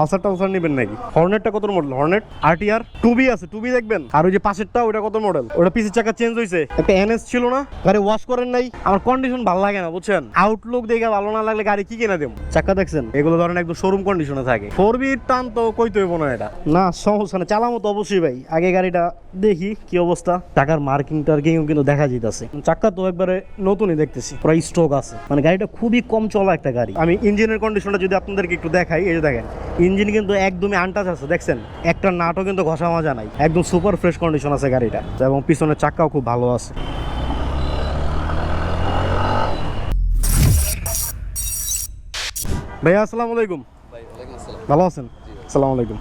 Pulsar টালসার নেবেন নাকি? হর্নেটটা কত মডেল হর্নেট আরটিআর টুবি আছে টুবি দেখবেন। আর ওই যে পাশেরটা ওটা কত মডেল ওটা পিসের চাকা চেঞ্জ হয়েছে একটা এনএস ছিল না? গাড়ি ওয়াশ করেন নাই। আমার কন্ডিশন ভালো লাগে না বুঝছেন? আউটলুক দেখে ভালো না লাগলে গাড়ি কি কিনা দেবো? চাকা দেখছেন? এগুলো ধরেন একদম শোরুম কন্ডিশনে থাকে। ফোর বির টান তো কইতে হইব না এটা। না সমস্যা না চালামো তো অবশ্যই ভাই। আগে গাড়িটা দেখি কি অবস্থা। টাকার মার্কিং টার্কিং কিন্তু দেখা যাইতেছে। চাক্কা তো একবারে নতুনই দেখতেছি। পুরো স্ট্রোক আছে। মানে গাড়িটা খুবই কম চলা একটা গাড়ি। আমি ইঞ্জিনের কন্ডিশনটা যদি আপনাদেরকে একটু দেখাই এই যে দেখেন ইঞ্জিন কিন্তু একদমই আনটাচ আছে দেখছেন? একটা নাটও কিন্তু ঘষা মাজা নাই। একদম সুপার ফ্রেশ কন্ডিশন আছে গাড়িটা। এবং পিছনের চাক্কাও খুব ভালো আছে। ভাইয়া আসসালামু আলাইকুম। ভালো আছেন? আসসালামু আলাইকুম।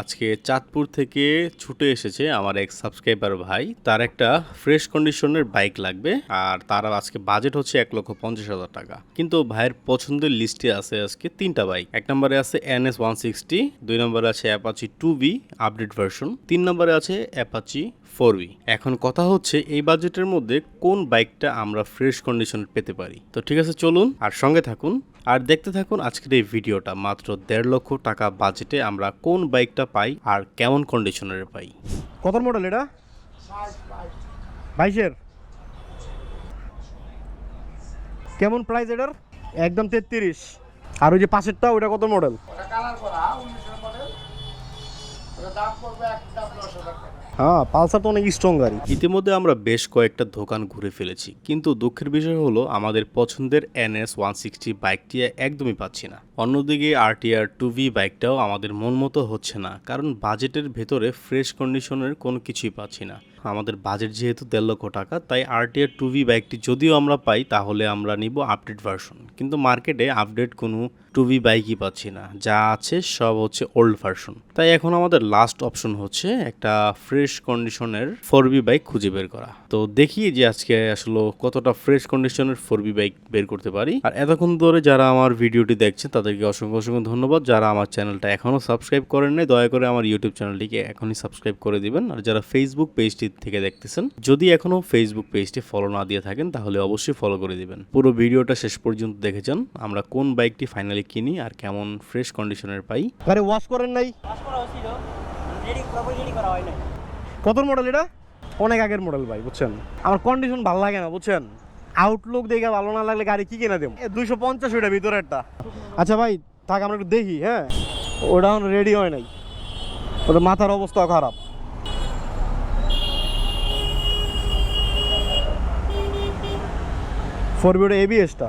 আজকে চাঁদপুর থেকে ছুটে এসেছে আমার এক সাবস্ক্রাইবার ভাই। তার একটা ফ্রেশ কন্ডিশনের বাইক লাগবে, আর তার আজকে বাজেট হচ্ছে এক লক্ষ পঞ্চাশ হাজার টাকা। কিন্তু ভাইয়ের পছন্দের লিস্টে আছে আজকে তিনটা বাইক এক নম্বরে আছে এন এস ওয়ান সিক্সটি দুই নম্বরে আছে Apache two V update version তিন নম্বরে আছে অ্যাপাচি ফোর এখন কথা হচ্ছে, এই বাজেটের মধ্যে কোন বাইকটা আমরা ফ্রেশ কন্ডিশন পেতে পারি? তো ঠিক আছে, চলুন, আর সঙ্গে থাকুন। আর দেখতে থাকুন আজকের এই ভিডিওটা, মাত্র দেড় লক্ষ টাকা বাজেটে আমরা কোন বাইকটা পাই আর কেমন কন্ডিশনের পাই। কত মডেল এটা? বাইশের। কেমন প্রাইস এটার? একদম তেত্রিশ। আর ওই যে পাশেরটা ওটা কত মডেল? হ্যাঁ পালসার তো অনেক স্ট্রং গাড়ি। ইতিমধ্যে আমরা বেশ কয়েকটা দোকান ঘুরে ফেলেছি, কিন্তু দুঃখের বিষয় হলো আমাদের পছন্দের এনএস ওয়ান সিক্সটি বাইকটি একদমই পাচ্ছি না। অন্যদিকে আরটিআর টু ভি বাইকটাও আমাদের মন মতো হচ্ছে না, কারণ বাজেটের ভেতরে ফ্রেশ কন্ডিশনের কোনো কিছুই পাচ্ছি না। আমাদের বাজেট যেহেতু দেড় লক্ষ টাকা, তাই আরটিআর টু ভি বাইকটি যদিও আমরা পাই, তাহলে আমরা নিব আপডেট ভার্সন কিন্তু মার্কেটে আপডেট কোনো টু ভি বাইকই পাচ্ছি না। যা আছে সব হচ্ছে ওল্ড ভার্সন তাই এখন আমাদের লাস্ট অপশন হচ্ছে একটা ফ্রেশ কন্ডিশনের ফোর বি বাইক খুঁজে বের করা। তো দেখি যে আজকে আসলে কতটা ফ্রেশ কন্ডিশনের ফোর বি বাইক বের করতে পারি। আর এতক্ষণ ধরে যারা আমার ভিডিওটি দেখছেন, তাদেরকে অসংখ্য অসংখ্য ধন্যবাদ। যারা আমার চ্যানেলটা এখনও সাবস্ক্রাইব করেন নাই, দয়া করে আমার ইউটিউব চ্যানেলটিকে এখনই সাবস্ক্রাইব করে দিবেন। আর যারা ফেসবুক পেজটি থেকে দেখতেছেন। যদি এখনও ফেসবুক পেজটি ফলো না দিয়ে থাকেন তাহলে অবশ্যই ফলো করে দিবেন। পুরো ভিডিওটা শেষ পর্যন্ত দেখেছেন আমরা কোন বাইকটি ফাইনালি কিনি আর কেমন ফ্রেশ কন্ডিশনের পাই। আরে ওয়াশ করেন নাই? হয় কত মডেল এটা? অনেক আগের মডেল ভাই বুঝছেন? আমার কন্ডিশন ভালো লাগে না বুঝছেন? আউটলুক দেখে ভালো না লাগলে গাড়ি কি কিনে দেবো? দুইশো পঞ্চাশ ওইটা ভিতরে একটা আচ্ছা ভাই থাক আমরা একটু দেখি হ্যাঁ? ওটা এখন রেডি হয় নাই। ওটা মাথার অবস্থা খারাপ। ফোর বিটা এবিএসটা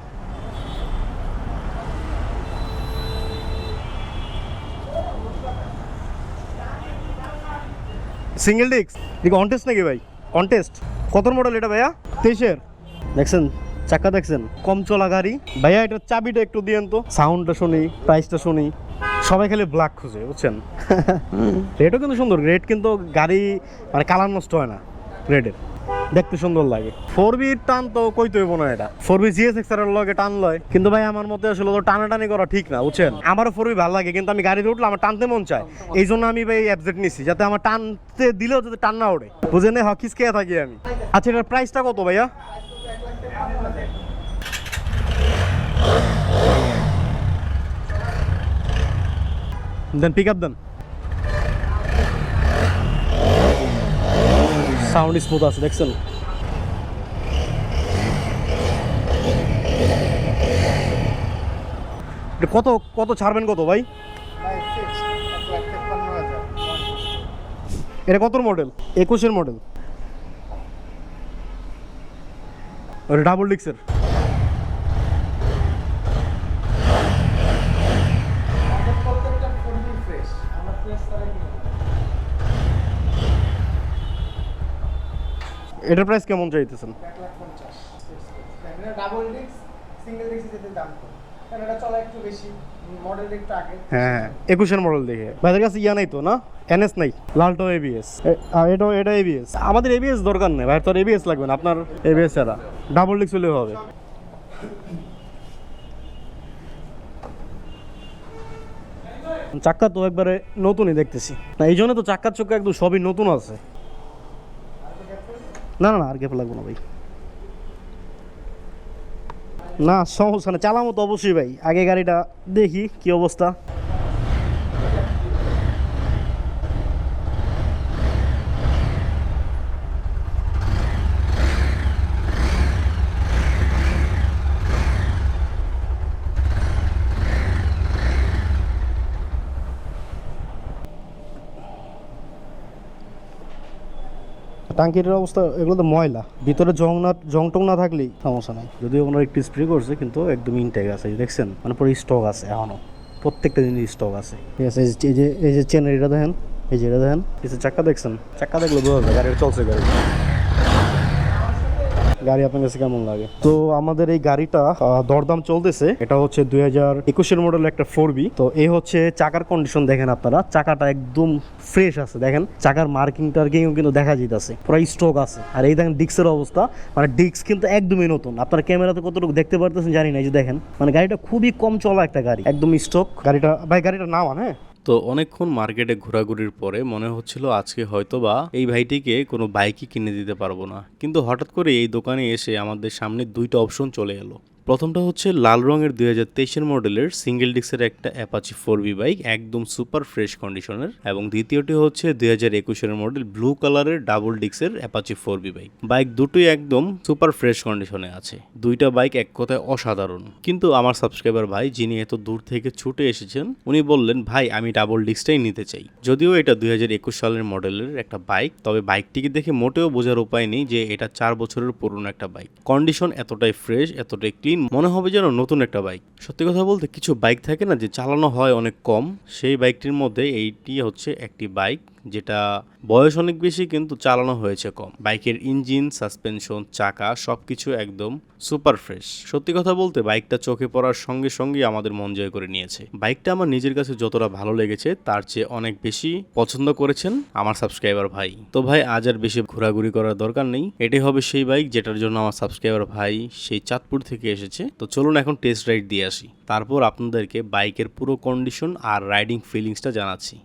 সিঙ্গেল ডিস্ক দিকে অনটেস্ট নাকি ভাই? অনটেস্ট কত মডেল এটা ভাইয়া? তেইশের। দেখছেন? চাকা দেখছেন? কম চলা গাড়ি ভাইয়া এটার চাবিটা একটু দিয়েন তো। সাউন্ডটা শুনি প্রাইসটা শুনি। সবাই খালি ব্ল্যাক খুঁজে বুঝছেন? রেটও কিন্তু সুন্দর। রেট কিন্তু গাড়ি মানে কালার নষ্ট হয় না। রেডের দেখতে সুন্দর লাগে। ফোর টান তো কইতে হইব না এটা। ফোর বি জিএস এক্সের লগে টান লয়। কিন্তু ভাই আমার মতে আসলে তো টানাটানি করা ঠিক না, বুঝছেন? আমারও ফোর বি ভালো লাগে, কিন্তু আমি গাড়িতে উঠলে আমার টানতে মন চায়। এই জন্য আমি ভাই অ্যাবজেক্ট নিছি, যাতে আমার টানতে দিলেও যাতে টান না ওঠে বুঝে নে, হকিস খেয়ে থাকি আমি। আচ্ছা এটার প্রাইসটা কত ভাইয়া? দেন পিক আপ দেন। সাউন্ড স্মুথ আছে, দেখছেন? কত কত ছাড়বেন কত ভাই? এটা কত মডেল একুশের মডেল ডাবল ডিক্সের এটার প্রাইস কেমন চাইতেছেন? আগে হ্যাঁ একুশের মডেল দেখে। ভাইদের কাছে ইয়া নাই তো, না? এনএস নাই, লালটো এটা আমাদের দরকার নেই, ভাই, তোর লাগবে না, আপনার এবিএস ছাড়া। ডাবল ডিক্স হলেও হবে। চাক্কা তো একবারে নতুনই দেখতেছি। না, এই জন্য তো চাক্কার চক্কা একদম সবই নতুন আছে। না না আর গ্যাপ লাগবো না ভাই। না, সমস্যা না চালামো তো অবশ্যই ভাই। আগে গাড়িটা দেখি কি অবস্থা। টাঙ্কির অবস্থা এগুলো তো ময়লা। ভিতরে জং না জং টং না থাকলেই সমস্যা নাই। যদিও ওনারা একটু স্প্রে করছে কিন্তু একদম ইনটেক আছে। দেখছেন? মানে পুরো স্টক আছে এখনও। প্রত্যেকটা জিনিস স্টক আছে। ঠিক আছে এই যে- এই যে চেনের এটা দেখেন এই যে এটা দেখেন। এই যে চাক্কা দেখছেন? চাকা দেখলে বোঝা যায় গাড়ি চলছে গাড়ি গাড়ি আপনার কাছে কেমন লাগে? তো আমাদের এই গাড়িটা দরদাম চলতেছে। এটা হচ্ছে দুই হাজার একুশের মডেল একটা ফোর বি তো এই হচ্ছে চাকার কন্ডিশন দেখেন আপনারা। চাকাটা একদম ফ্রেশ আছে দেখেন। চাকার মার্কিং টার্কিং কিন্তু দেখা যেতেছে পুরো স্ট্রোক আছে। আর এই দেখেন ডিক্সের অবস্থা। মানে ডিক্স কিন্তু একদমই নতুন। আপনার ক্যামেরাতে কতটুকু দেখতে পারতেছেন জানি না এই যে দেখেন। মানে গাড়িটা খুবই কম চলা একটা গাড়ি। একদম স্টক গাড়িটা ভাই গাড়িটা নামান হ্যাঁ? তো অনেকক্ষণ মার্কেটে ঘোরাঘুরির পরে মনে হচ্ছিল আজকে হয়তো বা এই ভাইটিকে কোনো বাইকই কিনে দিতে পারব না। কিন্তু হঠাৎ করে এই দোকানে এসে আমাদের সামনে দুইটা অপশন চলে এলো। প্রথমটা হচ্ছে লাল রঙের দুই হাজার তেইশের মডেলের সিঙ্গেল ডিস্কের একটা অ্যাপাচি ফোর বি বাইক, একদম সুপার ফ্রেশ কন্ডিশনের। এবং দ্বিতীয়টি হচ্ছে দুই হাজার একুশের মডেল ব্লু কালারের ডাবল ডিস্কের Apache four V bike. Bike দুটোই একদম সুপার ফ্রেশ কন্ডিশনে আছে। দুইটা বাইক এক কথায় অসাধারণ। কিন্তু আমার সাবস্ক্রাইবার ভাই, যিনি এত দূর থেকে ছুটে এসেছেন, উনি বললেন, ভাই, আমি ডাবল ডিস্কটাই নিতে চাই। যদিও এটা দুই হাজার একুশ সালের মডেলের একটা বাইক, তবে বাইকটিকে দেখে মোটেও বোঝার উপায় নেই যে এটা চার বছরের পুরনো একটা বাইক। কন্ডিশন এতটাই ফ্রেশ, এতটাই ক্লিন মনে হবে যেন নতুন একটা বাইক। সত্যি কথা বলতে কিছু বাইক থাকে না যে চালানো হয় অনেক কম। সেই বাইকটির মধ্যে এইটি হচ্ছে একটি বাইক। যেটা বয়স অনেক বেশি কিন্তু চালানো হয়েছে কম। বাইকের ইঞ্জিন, সাসপেনশন, চাকা সবকিছু একদম সুপার ফ্রেশ। সত্যি কথা বলতে বাইকটা চোখে পড়ার সঙ্গে সঙ্গে আমাদের মন জয় করে নিয়েছে। বাইকটা আমার নিজের কাছে যতটা ভালো লেগেছে তার চেয়ে অনেক বেশি পছন্দ করেছেন আমার সাবস্ক্রাইবার ভাই। তো ভাই, আজ আর বেশি ঘোরাঘুরি করার দরকার নেই। এটাই হবে সেই বাইক যেটার জন্য আমার সাবস্ক্রাইবার ভাই সেই চাঁদপুর থেকে এসেছে। তো চলুন এখন টেস্ট রাইড দিয়ে আসি। তারপর আপনাদেরকে বাইকের পুরো কন্ডিশন আর রাইডিং ফিলিংসটা জানাচ্ছি।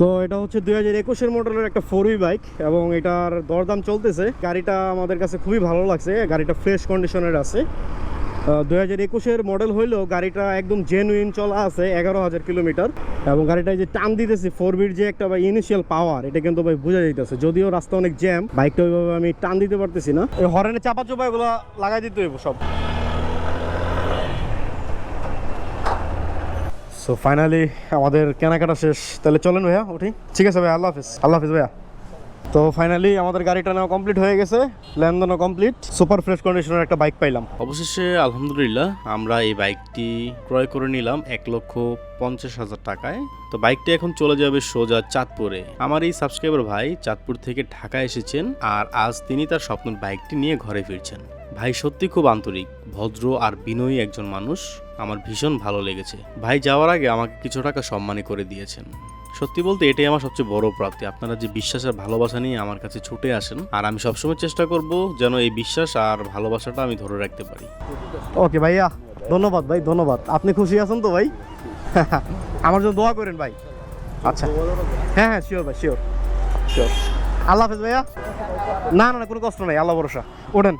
তো এটা হচ্ছে দুই হাজার একুশের মডেলের একটা ফোর বাইক এবং এটার দরদাম চলতেছে। গাড়িটা আমাদের কাছে খুবই ভালো লাগছে, গাড়িটা ফ্রেশ কন্ডিশনের আছে। দুই হাজার একুশের মডেল হইলেও গাড়িটা একদম জেনুইন চলা আছে এগারো হাজার কিলোমিটার। এবং গাড়িটা যে টান দিতেছে ফোর বির যে একটা ভাই ইনিশিয়াল পাওয়ার এটা কিন্তু ভাই বোঝা যাইতেছে। যদিও রাস্তা অনেক জ্যাম বাইকটা ওইভাবে আমি টান দিতে পারতেছি না। এই হরেনে চাপা চোপা এগুলো লাগাই দিতে হইব সব। সো ফাইনালি আমাদের কেনাকাটা শেষ। তাহলে চলেন ভাইয়া, উঠি। ঠিক আছে ভাইয়া, আল্লাহ হাফিজ। আল্লাহ হাফিজ ভাইয়া। তো ফাইনালি আমাদের গাড়িটা নেওয়া কমপ্লিট হয়ে গেছে। লেনদেনও কমপ্লিট সুপার ফ্রেশ কন্ডিশনের একটা বাইক পাইলাম। অবশেষে, আলহামদুলিল্লাহ, আমরা এই বাইকটি ক্রয় করে নিলাম এক লক্ষ পঞ্চাশ হাজার টাকায়। তো বাইকটি এখন চলে যাবে সোজা চাঁদপুরে। আমার এই সাবস্ক্রাইবার ভাই চাঁদপুর থেকে ঢাকা এসেছেন, আর আজ তিনি তার স্বপ্নের বাইকটি নিয়ে ঘরে ফিরছেন। ভাই সত্যি খুব আন্তরিক ভদ্র আর বিনয়ী একজন মানুষ। আমার ভীষণ ভালো লেগেছে। ভাই যাওয়ার আগে আমাকে কিছু টাকা সম্মানী করে দিয়েছেন। সত্যি বলতে এটাই আমার সবচেয়ে বড় প্রাপ্তি। আপনারা যে বিশ্বাস আর ভালোবাসা নিয়ে আমার কাছে ছুটে আসেন আর আমি সবসময় চেষ্টা করব যেন এই বিশ্বাস আর ভালোবাসাটা আমি ধরে রাখতে পারি। ওকে ভাইয়া ধন্যবাদ ভাই ধন্যবাদ। আপনি খুশি আছেন তো ভাই? আমার জন্য দোয়া করেন ভাই। আচ্ছা। হ্যাঁ হ্যাঁ শিওর ভাই শিওর শিওর আল্লাহ হাফেজ ভাইয়া। না না না কোনো কষ্ট নাই আল্লাহ ভরসা। ওঠেন।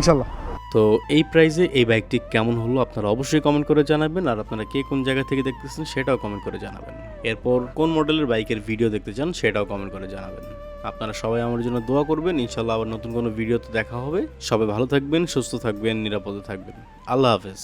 ইনশাল্লাহ তো এই প্রাইজে এই বাইকটি কেমন হলো আপনারা অবশ্যই কমেন্ট করে জানাবেন, আর আপনারা কে কোন জায়গা থেকে দেখতেছেন সেটাও কমেন্ট করে জানাবেন। এরপর কোন মডেলের বাইকের ভিডিও দেখতে চান সেটাও কমেন্ট করে জানাবেন। আপনারা সবাই আমার জন্য দোয়া করবেন ইনশাল্লাহ আবার নতুন কোনো ভিডিওতে দেখা হবে। সবাই ভালো থাকবেন, সুস্থ থাকবেন, নিরাপদে থাকবেন। আল্লাহ হাফেজ।